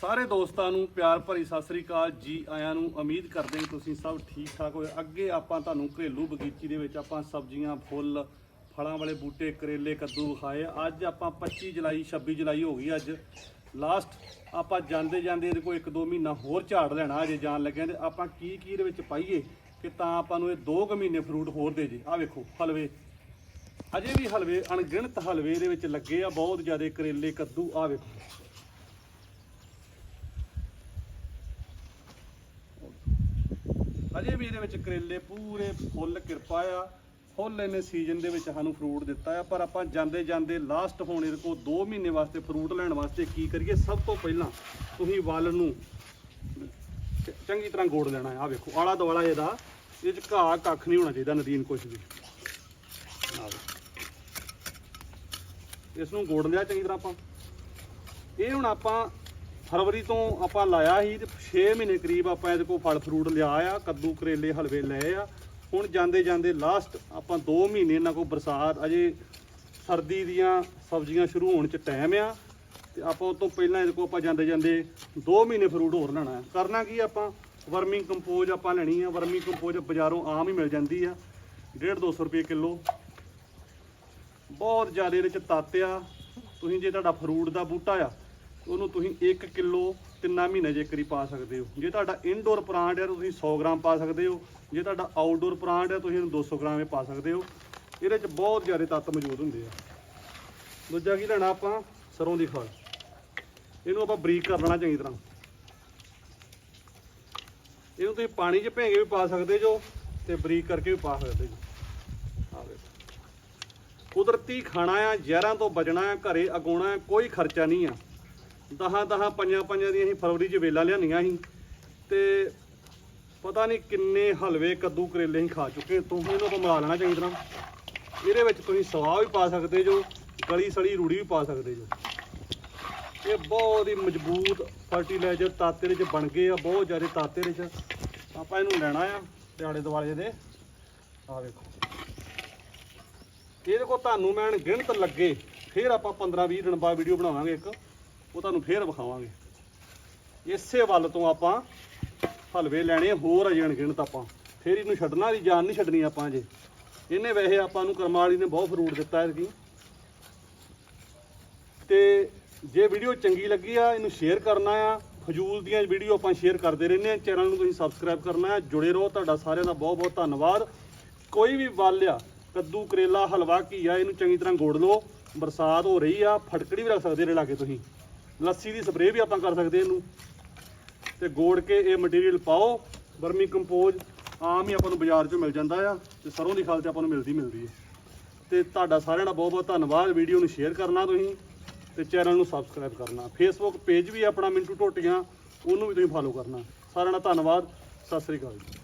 ਸਾਰੇ ਦੋਸਤਾਂ ਨੂੰ ਪਿਆਰ ਭਰੀ ਸਤਿ ਸ੍ਰੀ ਅਕਾਲ ਜੀ ਆਇਆਂ ਨੂੰ ਉਮੀਦ ਕਰਦੇ ਹਾਂ ਤੁਸੀਂ ਸਭ ਠੀਕ ਠਾਕ ਹੋਏ। ਅੱਗੇ ਆਪਾਂ ਤੁਹਾਨੂੰ ਘਰੇਲੂ ਬਗੀਚੀ ਦੇ ਵਿੱਚ ਆਪਾਂ ਸਬਜ਼ੀਆਂ, ਫੁੱਲ, ਫਲਾਂ ਵਾਲੇ ਬੂਟੇ, ਕਰੇਲੇ, ਕੱਦੂ ਵਿਖਾਏ। ਅੱਜ ਆਪਾਂ 25 ਜੁਲਾਈ 26 ਜੁਲਾਈ ਹੋ ਗਈ ਅੱਜ। ਲਾਸਟ ਆਪਾਂ ਜਾਂਦੇ ਜਾਂਦੇ ਇਹਦੇ ਕੋਲ 1-2 ਮਹੀਨਾ ਹੋਰ ਝਾੜ ਲੈਣਾ, ਅਜੇ ਜਾਣ ਲੱਗਿਆ ਤੇ ਆਪਾਂ ਕੀ ਕੀ ਇਹਦੇ ਵਿੱਚ ਪਾਈਏ ਕਿ ਤਾਂ ਆਪਾਂ ਨੂੰ ਇਹ 2 ਮਹੀਨੇ ਫਰੂਟ ਹੋਰ ਦੇ ਜੇ। ਆ ਵੇਖੋ, ਹਲਵੇ। ਅਜੇ ਵੀ ਹਲਵੇ, ਅਣਗਿਣਤ ਹਲਵੇ ਇਹਦੇ ਵਿੱਚ ਲੱਗੇ ਆ ਬਹੁਤ ਜ਼ਿਆਦਾ ਕਰੇਲੇ, ਕੱਦੂ ਆ ਵੇਖੋ। ਅਜੇ ਵੀ ਇਹਦੇ ਵਿੱਚ ਕਰੇਲੇ ਪੂਰੇ ਫੁੱਲ, ਕਿਰਪਾ ਆ। ਫੁੱਲ ਇਹਨੇ ਸੀਜ਼ਨ ਦੇ ਵਿੱਚ ਸਾਨੂੰ ਫਰੂਟ ਦਿੱਤਾ ਆ, ਪਰ ਆਪਾਂ ਜਾਂਦੇ ਜਾਂਦੇ ਲਾਸਟ ਹੁਣ ਇਹਦੇ ਕੋਲ 2 ਮਹੀਨੇ ਵਾਸਤੇ ਫਰੂਟ ਲੈਣ ਵਾਸਤੇ ਕੀ ਕਰੀਏ? ਸਭ ਤੋਂ ਪਹਿਲਾਂ ਤੁਸੀਂ ਵੱਲ ਨੂੰ ਚੰਗੀ ਤਰ੍ਹਾਂ ਗੋੜ ਲੈਣਾ ਆ। ਵੇਖੋ, ਆਲਾ ਦੁਆਲਾ ਇਹਦਾ ਇਹ ਚ ਘਾਹ ਕੱਖ ਨਹੀਂ ਹੋਣਾ ਚਾਹੀਦਾ ਨਦੀਨ ਕੁਛ ਵੀ। ਇਸ ਨੂੰ ਗੋੜ ਲਿਆ ਚੰਗੀ ਤਰ੍ਹਾਂ ਆਪਾਂ। ਇਹ ਹੁਣ ਆਪਾਂ ਫਰਵਰੀ ਤੋਂ ਆਪਾਂ ਲਾਇਆ ਸੀ ਤੇ 6 ਮਹੀਨੇ ਕਰੀਬ ਆਪਾਂ ਇਹਦੇ ਕੋਲ ਫਲ ਫਰੂਟ ਲਿਆ ਆ, ਕੱਦੂ, ਕਰੇਲੇ, ਹਲਵੇ ਲਏ ਆ। ਹੁਣ ਜਾਂਦੇ ਜਾਂਦੇ ਲਾਸਟ ਆਪਾਂ 2 ਮਹੀਨੇ ਇਹਨਾਂ ਕੋਲ ਬਰਸਾਤ, ਅਜੇ ਸਰਦੀ ਦੀਆਂ ਸਬਜ਼ੀਆਂ ਸ਼ੁਰੂ ਹੋਣ ਚ ਟਾਈਮ ਆ। ਤੇ ਆਪਾਂ ਉਹ ਤੋਂ ਪਹਿਲਾਂ ਇਹਦੇ ਕੋਲ ਆਪਾਂ ਜਾਂਦੇ ਜਾਂਦੇ 2 ਮਹੀਨੇ ਫਰੂਟ ਹੋਰ ਲੈਣਾ ਕਰਨਾ ਕੀ ਆਪਾਂ? ਵਰਮਿੰਗ ਕੰਪੋਜ਼ ਆਪਾਂ ਲੈਣੀ ਆ। ਵਰਮਿੰਗ ਕੰਪੋਜ਼ ਬਾਜ਼ਾਰੋਂ ਆਮ ਹੀ ਮਿਲ ਜਾਂਦੀ ਆ। 1.5 200 ਰੁਪਏ ਕਿਲੋ। ਬਹੁਤ ਜ਼ਿਆਦਾ ਇਹਦੇ ਚ ਤੱਤ ਆ। ਤੁਸੀਂ ਜੇ ਤੁਹਾਡਾ ਫਰੂਟ ਦਾ ਬੂਟਾ ਆ ਉਹਨੂੰ ਤੁਸੀਂ 1 ਕਿਲੋ ਤਿੰਨਾਂ ਮਹੀਨੇ ਜੇ ਕਰੀ ਪਾ ਸਕਦੇ ਹੋ। ਜੇ ਤੁਹਾਡਾ ਇਨਡੋਰ ਪਲਾਂਟ ਹੈ ਤੁਸੀਂ 100 ਗ੍ਰਾਮ ਪਾ ਸਕਦੇ ਹੋ। ਜੇ ਤੁਹਾਡਾ ਆਊਟਡੋਰ ਪਲਾਂਟ ਹੈ ਤੁਸੀਂ ਇਹਨੂੰ 200 ਗ੍ਰਾਮ ਹੀ ਪਾ ਸਕਦੇ ਹੋ। ਇਹਦੇ ਚ ਬਹੁਤ ਜ਼ਿਆਦਾ ਤੱਤ ਮੌਜੂਦ ਹੁੰਦੇ ਆ। ਦੂਜਾ ਕੀ ਲੈਣਾ ਆਪਾਂ? ਸਰੋਂ ਦੀ ਖਾਲ ਇਹਨੂੰ ਆਪਾਂ ਬਰੀਕ ਕਰ ਲੈਣਾ ਚੰਗੀ ਤਰ੍ਹਾਂ। ਇਹਨੂੰ ਤੁਸੀਂ ਪਾਣੀ 'ਚ ਭੇਂਗੇ ਵੀ ਪਾ ਸਕਦੇ ਜੋ ਤੇ ਬਰੀਕ ਕਰਕੇ ਵੀ ਪਾ ਸਕਦੇ ਜੋ। ਆ ਵੇਖੋ। ਕੁਦਰਤੀ ਖਾਣਾ ਆ, ਜ਼ਹਿਰਾਂ ਤੋਂ ਬਚਣਾ ਆ, ਘਰੇ ਅਗਾਉਣਾ ਕੋਈ ਖਰਚਾ ਨਹੀਂ ਆ। ਦਹਾਂ ਦਹਾਂ ਪੰਜਾਂ ਪੰਜਾਂ ਦੀਆਂ ਅਸੀਂ ਫਰਵਰੀ 'ਚ ਵੇਲਾ ਲਿਆਂਦੀਆਂ ਸੀ ਤੇ ਪਤਾ ਨਹੀਂ ਕਿੰਨੇ ਹਲਵੇ ਕੱਦੂ ਕਰੇਲੇ ਅਸੀਂ ਖਾ ਚੁੱਕੇ ਤੋਂ ਇਹਨੂੰ ਆਪਾਂ ਮਿਲਾ ਲੈਣਾ ਚੰਗੀ ਤਰ੍ਹਾਂ। ਇਹਦੇ ਵਿੱਚ ਤੁਸੀਂ ਸਵਾਹ ਵੀ ਪਾ ਸਕਦੇ ਜੋ, ਗਲੀ ਸੜੀ ਰੂੜੀ ਵੀ ਪਾ ਸਕਦੇ ਜੋ। ਇਹ ਬਹੁਤ ਹੀ ਮਜ਼ਬੂਤ ਫਰਟੀਲਾਈਜ਼ਰ ਤਾਤੇ ਦੇ ਵਿੱਚ ਬਣ ਗਏ ਆ, ਬਹੁਤ ਜ਼ਿਆਦਾ ਤਾਤੇ ਦੇ ਚ ਆਪਾਂ ਇਹਨੂੰ ਲੈਣਾ ਆ ਤੇ ਆਲੇ ਦੁਆਲੇ ਦੇ। ਆ ਵੇਖੋ। ਇਹਦੇ ਕੋ ਤੁਹਾਨੂੰ ਮੈਂ ਗਿਣਤ ਲੱਗੇ, ਫਿਰ ਆਪਾਂ 15 20 ਦਿਨ ਬਾਅਦ ਵੀਡੀਓ ਬਣਾਵਾਂਗੇ ਇੱਕ। ਉਹ ਤੁਹਾਨੂੰ ਫੇਰ ਵਿਖਾਵਾਂਗੇ। ਇਸੇ ਵੱਲ ਤੋਂ ਆਪਾਂ ਹਲਵੇ ਲੈਣੇ, ਹੋਰ ਅਜੇ ਅਣਗਿਣਤ ਆਪਾਂ। ਫੇਰ ਇਹਨੂੰ ਛੱਡਣਾ ਦੀ ਜਾਨ ਨਹੀਂ ਛੱਡਣੀ ਆਪਾਂ ਅਜੇ। ਇਹਨੇ ਵੈਸੇ ਆਪਾਂ ਨੂੰ ਕਰਮਾਲੀ ਨੇ ਬਹੁਤ ਫਰੂਟ ਦਿੱਤਾ ਹੈ ਤੇ ਜੇ ਵੀਡੀਓ ਚੰਗੀ ਲੱਗੀ ਆ, ਇਹਨੂੰ ਸ਼ੇਅਰ ਕਰਨਾ ਆ। ਫਜ਼ੂਲ ਦੀਆਂ ਵੀਡੀਓ ਆਪਾਂ ਸ਼ੇਅਰ ਕਰਦੇ ਰਹਿੰਦੇ ਆ। ਚੈਨਲ ਨੂੰ ਤੁਸੀਂ ਸਬਸਕ੍ਰਾਈਬ ਕਰਨਾ ਆ। ਜੁੜੇ ਰਹੋ। ਤੁਹਾਡਾ ਸਾਰਿਆਂ ਦਾ ਬਹੁਤ ਬਹੁਤ ਧੰਨਵਾਦ। ਕੋਈ ਵੀ ਵੱਲ ਆ, ਕੱਦੂ, ਕਰੇਲਾ, ਹਲਵਾ, ਘੀਆ, ਇਹਨੂੰ ਚੰਗੀ ਤਰ੍ਹਾਂ ਗੋੜ ਲਓ। ਬਰਸਾਤ ਹੋ ਰਹੀ ਆ। ਫਟਕੜੀ ਵੀ ਰੱਖ ਸਕਦੇ ਰੇੜਾ ਕੇ ਤੁਸੀਂ। ਲੱਸੀ ਦੀ ਸਪਰੇਅ ਵੀ ਆਪਾਂ ਕਰ ਸਕਦੇ ਇਹਨੂੰ। ਤੇ ਗੋੜ ਕੇ ਇਹ ਮਟੀਰੀਅਲ ਪਾਓ, ਵਰਮੀ ਕੰਪੋਜ਼ ਆਮ ਹੀ ਆਪਾਂ ਨੂੰ ਬਾਜ਼ਾਰ 'ਚੋਂ ਮਿਲ ਜਾਂਦਾ ਆ ਤੇ ਸਰੋਂ ਦੀ ਖਾਲ ਤੇ ਆਪਾਂ ਨੂੰ ਮਿਲਦੀ ਮਿਲਦੀ ਹੈ। ਤੇ ਤੁਹਾਡਾ ਸਾਰਿਆਂ ਦਾ ਬਹੁਤ ਬਹੁਤ ਧੰਨਵਾਦ। ਵੀਡੀਓ ਨੂੰ ਸ਼ੇਅਰ ਕਰਨਾ ਤੁਸੀਂ ਤੇ ਚੈਨਲ ਨੂੰ ਸਬਸਕ੍ਰਾਈਬ ਕਰਨਾ। ਫੇਸਬੁੱਕ ਪੇਜ ਵੀ ਆਪਣਾ ਮਿੰਟੂ ਟੋਟੀਆਂ, ਉਹਨੂੰ ਵੀ ਤੁਸੀਂ ਫਾਲੋ ਕਰਨਾ। ਸਾਰਿਆਂ ਦਾ ਧੰਨਵਾਦ। ਸਤਿ ਸ੍ਰੀ ਅਕਾਲ ਜੀ।